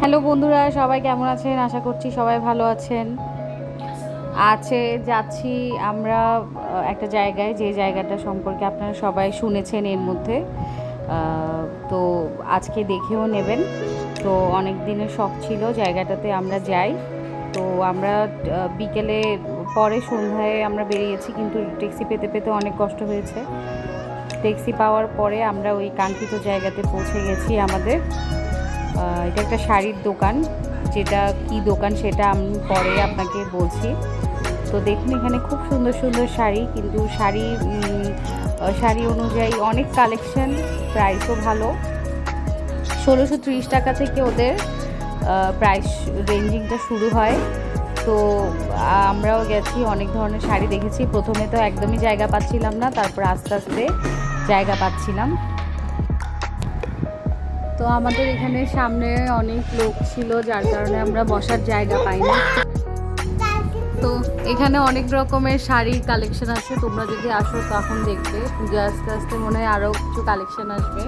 Hello বন্ধুরা, সবাই কেমন আছেন? আশা করছি সবাই ভালো আছেন। আছে যাচ্ছি আমরা একটা জায়গায়, যে জায়গাটা সম্পর্কে আপনারা সবাই শুনেছেন এর মধ্যে। তো আজকে দেখেও নেবেন। তো অনেক দিনের শখ ছিল জায়গাটাতে আমরা যাই। তো আমরা বিকেলে পরে সন্ধ্যায় আমরা বেরিয়েছি, কিন্তু ট্যাক্সি পেতে পেতে অনেক কষ্ট হয়েছে। ট্যাক্সি পাওয়ার পরে আমরা ওই কাঙ্ক্ষিত জায়গাতে পৌঁছে গেছি আমাদের। এটা একটা শাড়ির দোকান, যেটা কি দোকান সেটা আমি পরে আপনাকে বলছি। তো দেখুন, এখানে খুব সুন্দর সুন্দর শাড়ি, কিন্তু শাড়ি শাড়ি অনুযায়ী অনেক কালেকশন প্রাইসও ভালো। ষোলোশো ত্রিশ টাকা থেকে ওদের প্রাইস রেঞ্জিংটা শুরু হয়। তো আমরাও গেছি, অনেক ধরনের শাড়ি দেখেছি। প্রথমে তো একদমই জায়গা পাচ্ছিলাম না, তারপর আস্তে আস্তে জায়গা পাচ্ছিলাম। তো আমাদের এখানে সামনে অনেক লোক ছিল, যার কারণে আমরা বসার জায়গা পাইনি। তো এখানে অনেক রকমের শাড়ির কালেকশন আছে, তোমরা যদি আসো তখন দেখবে। পুজো আস্তে আস্তে মনে হয় আরও কিছু কালেকশন আসবে।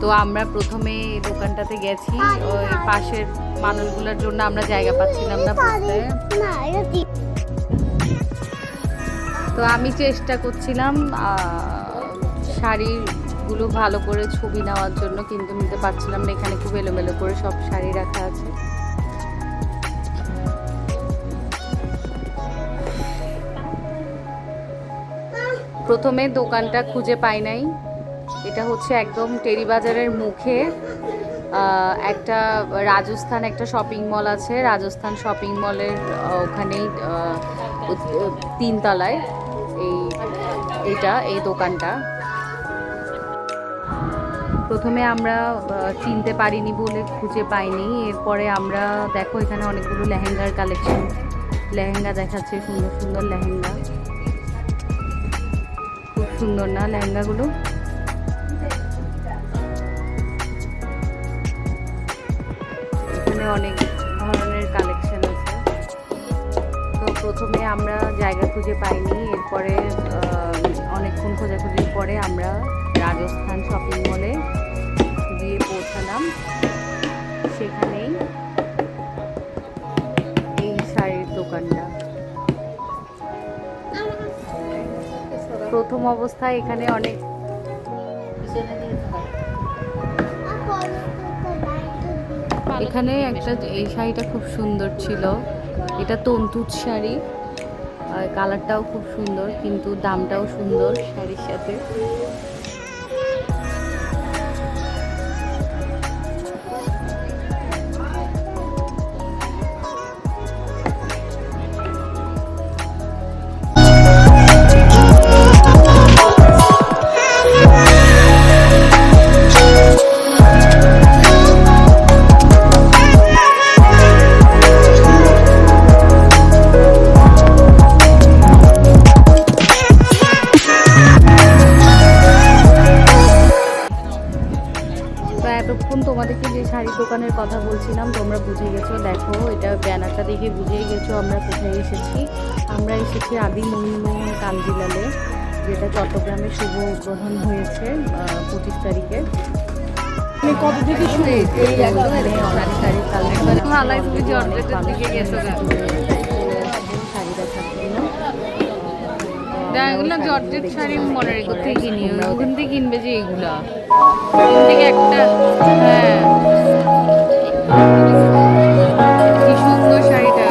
তো আমরা প্রথমে দোকানটাতে গেছি, ওই পাশের মানুষগুলোর জন্য আমরা জায়গা পাচ্ছিলাম না তো আমি চেষ্টা করছিলাম শাড়িগুলো ভালো করে ছবি নেওয়ার জন্য কিন্তু নিতে পারছিলাম না। এখানে খুব এলোমেলো করে সব শাড়ি রাখা আছে। প্রথমে দোকানটা খুঁজে পাই নাই। এটা হচ্ছে একদম টেরি বাজারের মুখে একটা রাজস্থান একটা শপিং মল আছে। রাজস্থান শপিং মলের ওখানেই তিনতলায় এই, এটা, এই দোকানটা। প্রথমে আমরা চিনতে পারিনি বলে খুঁজে পাইনি। এরপরে আমরা, দেখো এখানে অনেকগুলো লেহেঙ্গার কালেকশন লেহেঙ্গা দেখাচ্ছে, সুন্দর সুন্দর লেহেঙ্গা। খুব সুন্দর না লেহেঙ্গাগুলো? এখানে অনেক ধরনের কালেকশন আছে। তো প্রথমে আমরা জায়গা খুঁজে পাইনি, এরপরে অনেকক্ষণ খোঁজাখুঁজির পরে আমরা রাজস্থান শপিং মলে গিয়ে পৌঁছালাম। সেখানেই এই শাড়ির দোকানটা। প্রথম অবস্থায় এখানে অনেক এখানে একটা এই শাড়িটা খুব সুন্দর ছিল। এটা তন্তুজ শাড়ি। কালারটাও খুব সুন্দর কিন্তু দামটাও সুন্দর শাড়ির সাথে। এতক্ষণ তোমাদেরকে যে শাড়ির দোকানের কথা বলছিলাম তোমরা বুঝে গেছো দেখো এটা ব্যানারটা দেখে বুঝেই গেছো আমরা কোথায় এসেছি। আমরা এসেছি আদি মহিমোহন কাঞ্জিলালে যেটা চট্টগ্রামে শুভ উদ্বোধন হয়েছে পঁচিশ তারিখে। কত থেকে শুরু এই অনেক তুমি জর্জেটের দিকে গেছো এগুলো জর্জেট শাড়ি মনে রেখে কোথায় কিনি? ওখান থেকে কিনবে যে এগুলা। ওখান থেকে একটা হ্যাঁ। কি সুন্দর শাড়িটা।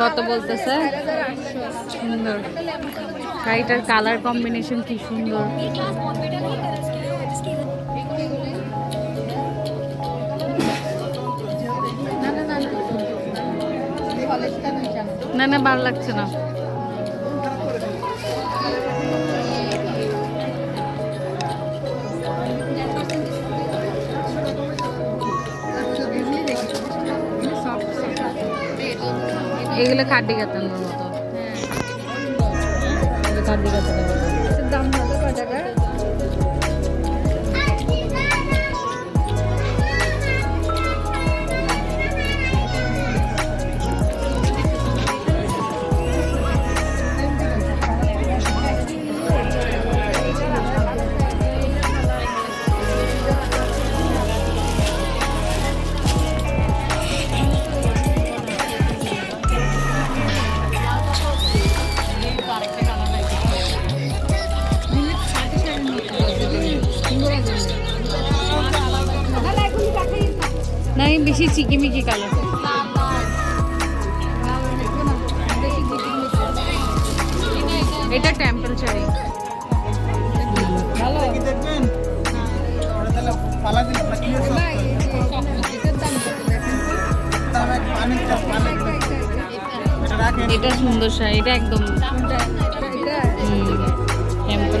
কত বলতেছে? সুন্দর। শাড়িটার কালার কম্বিনেশন কি সুন্দর। না না ভালো লাগছে না। এগুলো খাড্ডি কাতানোর মতো এগুলো খাড্ডি কাতানোর মতো। দাম ভালো কয় টাকা বেশি চিকিমিকি কালার এটা টেম্পল পানি এটা সুন্দর শাড়ি এটা একদম টেম্পল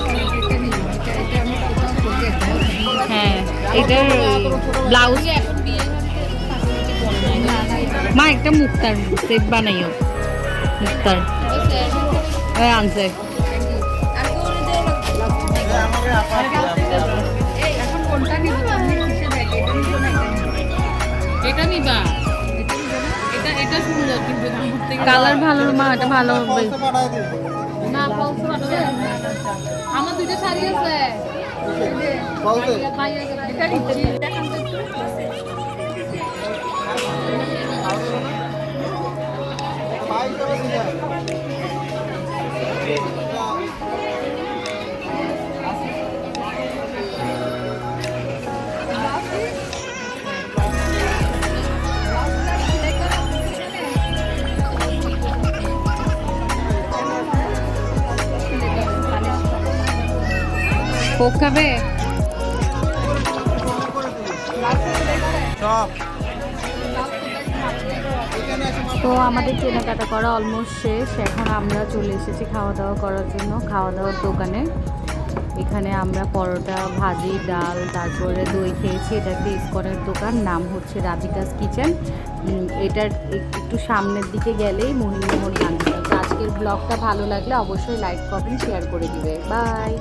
এটার ব্লাউজ। মা একটা মুক্তার সেট বানাইও। মুক্তার। আনছে। এটা নিব। এটা এটা এটা সুন্দর কিন্তু কালার ভালো মা এটা ভালো হবে। না। আমার দুইটা শাড়ি আছে। বলতে এটা কোক খাবে তো আমাদের কেনাকাটা করা অলমোস্ট শেষ। এখন আমরা চলে এসেছি খাওয়া দাওয়া করার জন্য খাওয়া দাওয়ার দোকানে। এখানে আমরা পরোটা ভাজি ডাল তারপরে দই খেয়েছি। এটা একটা ইস্কনের দোকান নাম হচ্ছে রাধিকাস কিচেন। এটার একটু সামনের দিকে গেলেই মহিমোহন গান্ধী আজকের ব্লগটা ভালো লাগলে অবশ্যই লাইক কমেন্ট শেয়ার করে দিবে। বাই